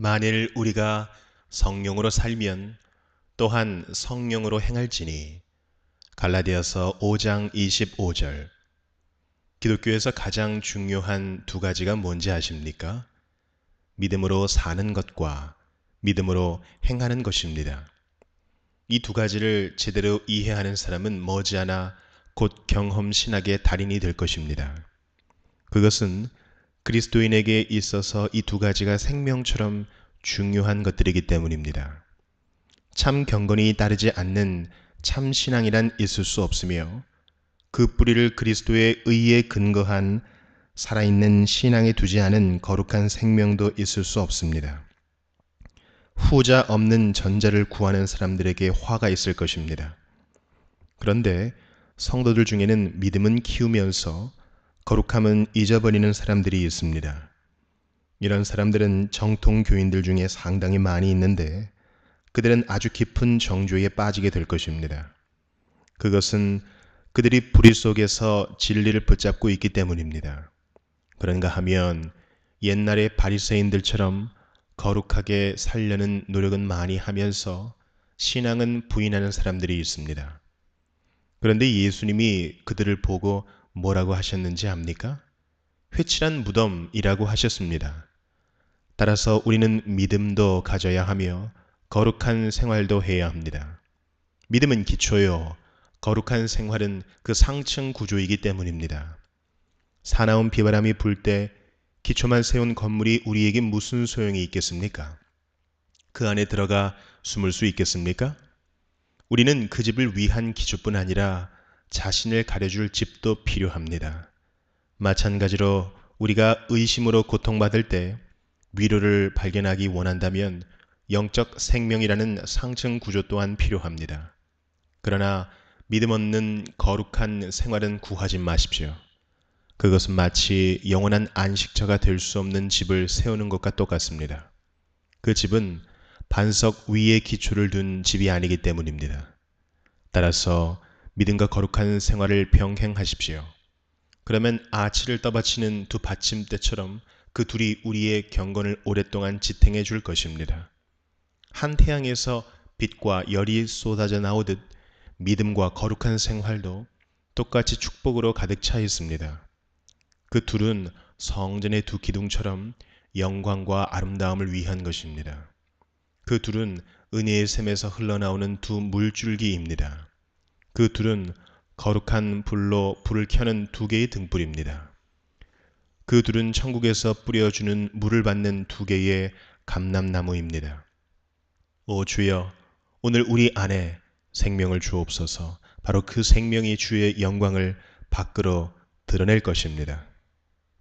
만일 우리가 성령으로 살면 또한 성령으로 행할지니 갈라디아서 5장 25절 기독교에서 가장 중요한 두 가지가 뭔지 아십니까? 믿음으로 사는 것과 믿음으로 행하는 것입니다. 이 두 가지를 제대로 이해하는 사람은 머지않아 곧 경험 신학의 달인이 될 것입니다. 그것은 그리스도인에게 있어서 이 두 가지가 생명처럼 중요한 것들이기 때문입니다. 참 경건이 따르지 않는 참 신앙이란 있을 수 없으며 그 뿌리를 그리스도의 의에 근거한 살아있는 신앙에 두지 않은 거룩한 생명도 있을 수 없습니다. 후자 없는 전자를 구하는 사람들에게 화가 있을 것입니다. 그런데 성도들 중에는 믿음은 키우면서 거룩함은 잊어버리는 사람들이 있습니다. 이런 사람들은 정통 교인들 중에 상당히 많이 있는데 그들은 아주 깊은 정조에 빠지게 될 것입니다. 그것은 그들이 불의 속에서 진리를 붙잡고 있기 때문입니다. 그런가 하면 옛날의 바리새인들처럼 거룩하게 살려는 노력은 많이 하면서 신앙은 부인하는 사람들이 있습니다. 그런데 예수님이 그들을 보고 뭐라고 하셨는지 압니까? 회칠한 무덤이라고 하셨습니다. 따라서 우리는 믿음도 가져야 하며 거룩한 생활도 해야 합니다. 믿음은 기초요. 거룩한 생활은 그 상층 구조이기 때문입니다. 사나운 비바람이 불 때 기초만 세운 건물이 우리에게 무슨 소용이 있겠습니까? 그 안에 들어가 숨을 수 있겠습니까? 우리는 그 집을 위한 기초뿐 아니라 자신을 가려줄 집도 필요합니다. 마찬가지로 우리가 의심으로 고통받을 때 위로를 발견하기 원한다면 영적 생명이라는 상층 구조 또한 필요합니다. 그러나 믿음 없는 거룩한 생활은 구하지 마십시오. 그것은 마치 영원한 안식처가 될 수 없는 집을 세우는 것과 똑같습니다. 그 집은 반석 위에 기초를 둔 집이 아니기 때문입니다. 따라서 믿음과 거룩한 생활을 병행하십시오. 그러면 아치를 떠받치는 두 받침대처럼 그 둘이 우리의 경건을 오랫동안 지탱해 줄 것입니다. 한 태양에서 빛과 열이 쏟아져 나오듯 믿음과 거룩한 생활도 똑같이 축복으로 가득 차 있습니다. 그 둘은 성전의 두 기둥처럼 영광과 아름다움을 위한 것입니다. 그 둘은 은혜의 샘에서 흘러나오는 두 물줄기입니다. 그 둘은 거룩한 불로 불을 켜는 두 개의 등불입니다. 그 둘은 천국에서 뿌려주는 물을 받는 두 개의 감람나무입니다. 오 주여, 오늘 우리 안에 생명을 주옵소서 바로 그 생명이 주의 영광을 밖으로 드러낼 것입니다.